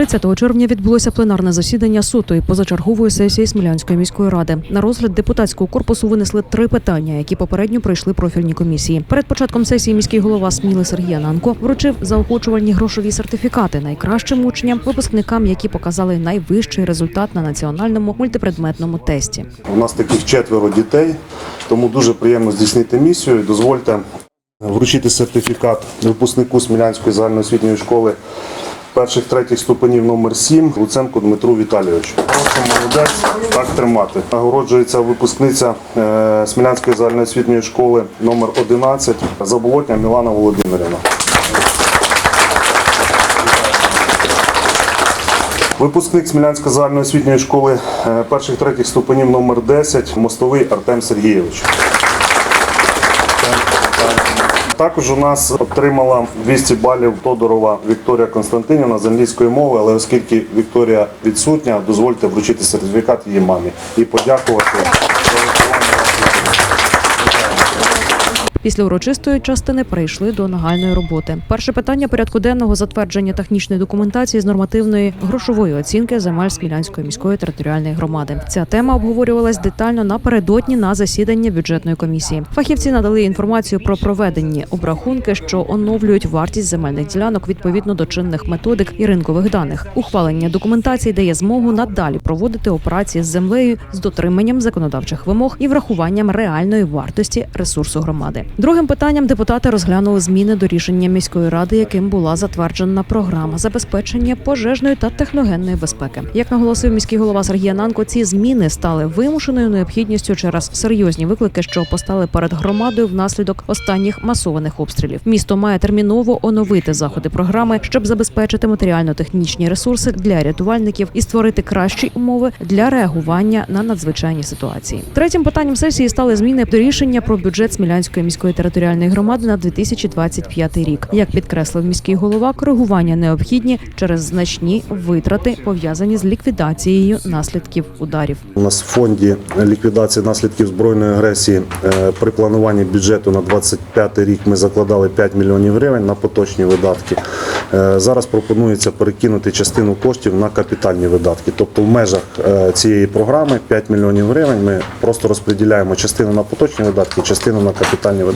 30 червня відбулося пленарне засідання сотої позачергової сесії Смілянської міської ради. На розгляд депутатського корпусу винесли три питання, які попередньо пройшли профільні комісії. Перед початком сесії міський голова Сміли Сергій Ананко вручив заохочувальні грошові сертифікати найкращим учням, випускникам, які показали найвищий результат на національному мультипредметному тесті. У нас таких четверо дітей, тому дуже приємно здійснити місію. Дозвольте вручити сертифікат випускнику Смілянської загальноосвітньої школи перших третіх ступенів номер 7 Луценку Дмитру Віталійовичу. Прошу молодець так тримати. Нагороджується випускниця е, Смілянської загальноосвітньої школи номер 11 Заболотня Мілана Володимирівна. Випускник Смілянської загальноосвітньої школи е, перших третіх ступенів номер 10 Мостовий Артем Сергійович. Також у нас отримала 200 балів Тодорова Вікторія Константинівна з англійської мови, але оскільки Вікторія відсутня, дозвольте вручити сертифікат її мамі і подякувати. Після урочистої частини перейшли до нагальної роботи. Перше питання порядку денного затвердження технічної документації з нормативної грошової оцінки земель Смілянської міської територіальної громади. Ця тема обговорювалась детально напередодні на засідання бюджетної комісії. Фахівці надали інформацію про проведені обрахунки, що оновлюють вартість земельних ділянок відповідно до чинних методик і ринкових даних. Ухвалення документації дає змогу надалі проводити операції з землею з дотриманням законодавчих вимог і врахуванням реальної вартості ресурсу громади. Другим питанням депутати розглянули зміни до рішення міської ради, яким була затверджена програма забезпечення пожежної та техногенної безпеки. Як наголосив міський голова Сергій Ананко, ці зміни стали вимушеною необхідністю через серйозні виклики, що постали перед громадою внаслідок останніх масованих обстрілів. Місто має терміново оновити заходи програми, щоб забезпечити матеріально-технічні ресурси для рятувальників і створити кращі умови для реагування на надзвичайні ситуації. Третім питанням сесії стали зміни до рішення про бюджет Смілянської міської територіальної громади на 2025 рік. Як підкреслив міський голова, коригування необхідні через значні витрати пов'язані з ліквідацією наслідків ударів. У нас в фонді ліквідації наслідків збройної агресії е, при плануванні бюджету на 25 рік ми закладали 5 мільйонів гривень на поточні видатки. Е, Зараз пропонується перекинути частину коштів на капітальні видатки. Тобто в межах е, цієї програми 5 мільйонів гривень ми просто розподіляємо частину на поточні видатки, частину на капітальні видатки,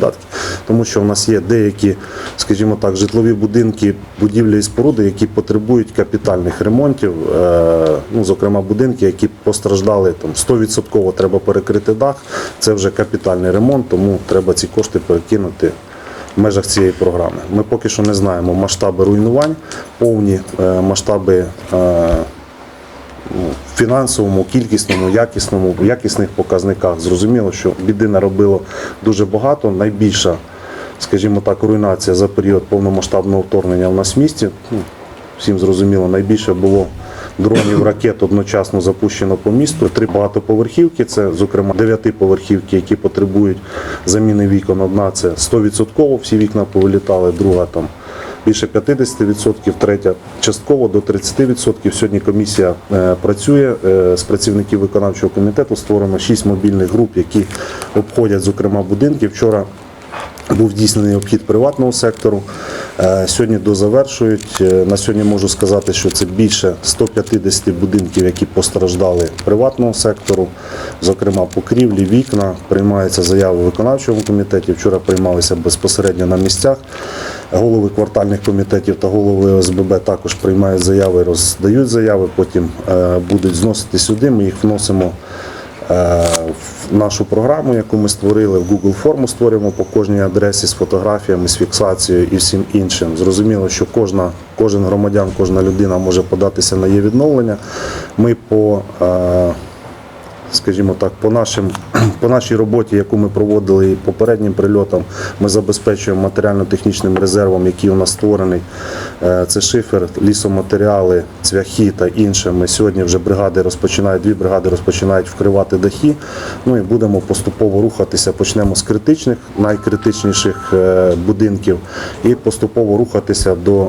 тому що в нас є деякі, скажімо так, житлові будинки, будівлі і споруди, які потребують капітальних ремонтів. Е, Ну, зокрема, будинки, які постраждали там 100% треба перекрити дах. Це вже капітальний ремонт, тому треба ці кошти перекинути в межах цієї програми. Ми поки що не знаємо масштаби руйнувань, повні е, масштаби. Фінансовому, кількісному, якісному, якісних показниках. Зрозуміло, що біди наробило дуже багато. Найбільша, скажімо так, руйнація за період повномасштабного вторгнення в нас в місті. Ну, всім зрозуміло, найбільше було дронів ракет одночасно запущено по місту. Три багатоповерхівки, це, зокрема, дев'ятиповерхівки, які потребують заміни вікон. Одна це 100%, всі вікна повилітали, друга там більше 50%, третя частково до 30%. Сьогодні комісія е, працює е, з працівників виконавчого комітету. Створено 6 мобільних груп, які обходять, зокрема, будинки. Вчора був здійснений обхід приватного сектору. Е, Сьогодні дозавершують. Е, На сьогодні можу сказати, що це більше 150 будинків, які постраждали приватного сектору, зокрема покрівлі, вікна. Приймаються заяви в виконавчому комітеті. Вчора приймалися безпосередньо на місцях. Голови квартальних комітетів та голови ОСББ також приймають заяви, роздають заяви. Потім е, будуть зносити сюди. Ми їх вносимо в нашу програму, яку ми створили, в Google форму створюємо по кожній адресі з фотографіями, з фіксацією і всім іншим. Зрозуміло, що кожна, кожен громадян, кожна людина може податися на її відновлення. Ми по е, скажімо так, по нашим по нашій роботі, яку ми проводили попереднім прильотам, ми забезпечуємо матеріально-технічним резервом, який у нас створений. Е, Це шифер, лісоматеріали, цвяхи та інше. Ми сьогодні вже бригади розпочинають, дві бригади розпочинають вкривати дахи. Ну і будемо поступово рухатися. Почнемо з критичних, найкритичніших е, будинків, і поступово рухатися до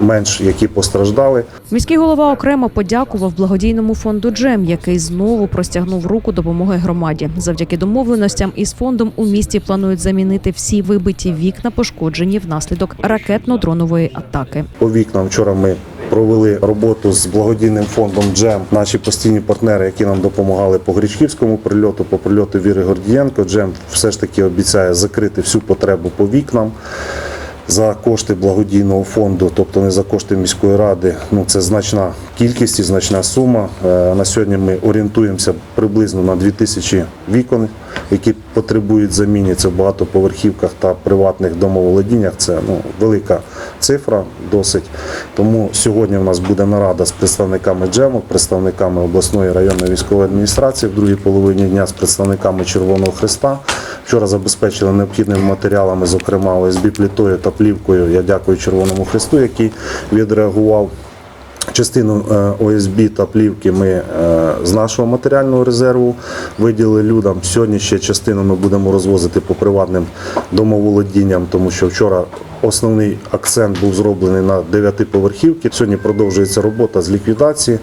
найменш, які постраждали. Міський голова окремо подякував благодійному фонду Джем, який знову простягнув руку допомоги громаді. Завдяки домовленостям із фондом у місті планують замінити всі вибиті вікна, пошкоджені внаслідок ракетно-дронової атаки. По вікнам вчора ми провели роботу з благодійним фондом Джем. Наші постійні партнери, які нам допомагали по Гречківському прильоту, по прильоту Віри Гордієнко. Джем все ж таки обіцяє закрити всю потребу по вікнам. За кошти благодійного фонду, тобто не за кошти міської ради, ну це значна кількість і значна сума. Е, На сьогодні ми орієнтуємося приблизно на 2000 вікон, які потребують заміни. Це в багатоповерхівках та приватних домоволодіннях. Це ну, велика цифра досить. Тому сьогодні у нас буде нарада з представниками джему, представниками обласної районної військової адміністрації в другій половині дня з представниками Червоного Христа. Вчора забезпечили необхідними матеріалами, зокрема ОСБ плітою та плівкою. Я дякую Червоному Христу, який відреагував. Частину е, ОСБ та плівки ми е, з нашого матеріального резерву виділили людям. Сьогодні ще частину ми будемо розвозити по приватним домоволодінням, тому що вчора основний акцент був зроблений на дев'ятиповерхівки. Сьогодні продовжується робота з ліквідації.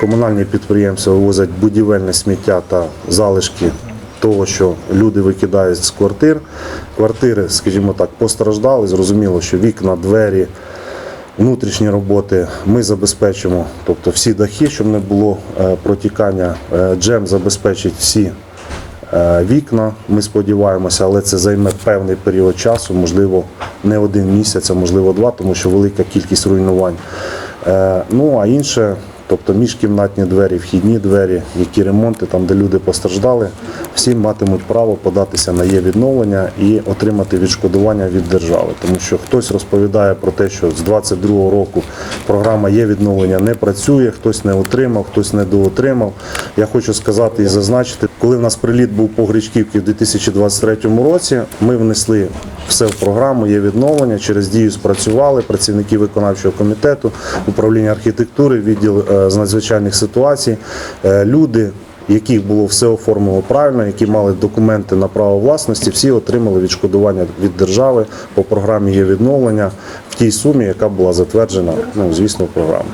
Комунальні підприємства вивозять будівельне сміття та залишки того, що люди викидають з квартир. Квартири, скажімо так, постраждали. Зрозуміло, що вікна, двері, внутрішні роботи ми забезпечимо, тобто всі дахи, щоб не було е, протікання. Е, Джем забезпечить всі е, вікна. Ми сподіваємося, але це займе певний період часу, можливо, не один місяць, а можливо два, тому що велика кількість руйнувань. Ну а інше. Тобто міжкімнатні двері, вхідні двері, які ремонти, там де люди постраждали, всі матимуть право податися на є відновлення і отримати відшкодування від держави. Тому що хтось розповідає про те, що з 22-го року програма є відновлення не працює, хтось не отримав, хтось не доотримав. Я хочу сказати і зазначити, коли в нас приліт був по Гречківці в 2023 році, ми внесли все в програму, є відновлення. Через дію спрацювали працівники виконавчого комітету, управління архітектури, відділ е, з надзвичайних ситуацій, е, люди. Яких було все оформлено правильно, які мали документи на право власності, всі отримали відшкодування від держави по програмі є відновлення в тій сумі, яка була затверджена, ну звісно, в.